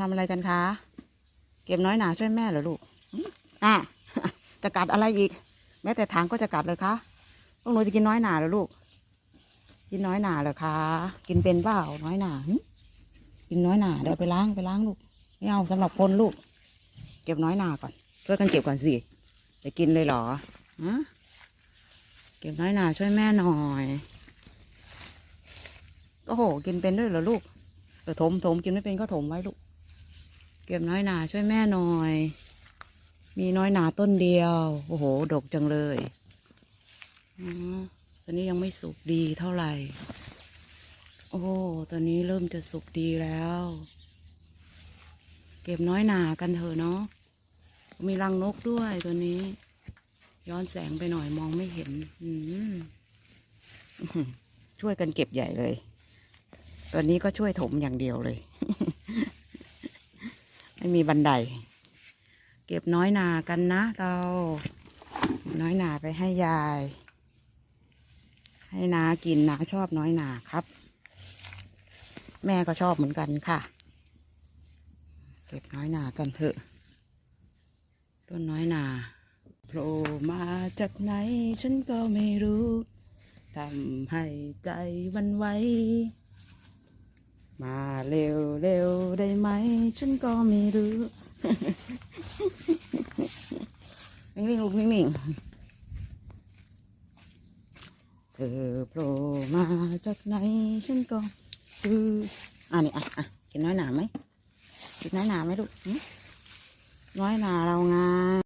ทำอะไรกันคะ เก็บน้อยหนาช่วยแม่เหรอลูกอะจะกัดอะไรอีก แม้แต่ถางก็จะกัดเลยคะพวกหนูจะกินน้อยหนาเหรอลูก กินน้อยหนาเหรอคะ กินเป็นเปล่าน้อยหนากินน้อยหนาเดี๋ยวไปล้างไปล้างลูก ไม่เอาสำหรับคนลูก เก็บน้อยหนาก่อนช่วยกันเก็บก่อนสิจะกินเลยเหรอฮะเก็บน้อยหนาช่วยแม่หน่อยโอ้โห กินเป็นด้วยเหรอลูกเออถมถมกินไม่เป็นก็ถมไว้ลูก ก็บน้อยหนาช่วยแม่หน่อย มีน้อยหนาต้นเดียว โอ้โห ดกจังเลยออตอนนี้ยังไม่สุกดีเท่าไหร่ โอ้ตอนนี้เริ่มจะสุกดีแล้ว เก็บน้อยหนากันเถอะเนาะ มีรังนกด้วยตัวนี้ ย้อนแสงไปหน่อยมองไม่เห็น อืมช่วยกันเก็บใหญ่เลยตอนนี้ก็ช่วยถมอย่างเดียวเลย ไม่มีบันได เก็บน้อยหนากันนะ เราน้อยหนาไปให้ยาย ให้นากินนาชอบน้อยหนาครับ แม่ก็ชอบเหมือนกันค่ะ เก็บน้อยหนากันเถอะ ต้นน้อยหนาโผล่มาจากไหนฉันก็ไม่รู้ทำให้ใจวันไหว มาเร็วเร็วได้ไหม ฉันก็ไม่รู้นิ่งๆลูกนิ่งๆเธอโผล่มาจากไหนฉันก็คืออะนี่อะอะกินน้อยหนาไหมกินน้อยหนาไหมลูกน้อยหนาเราไง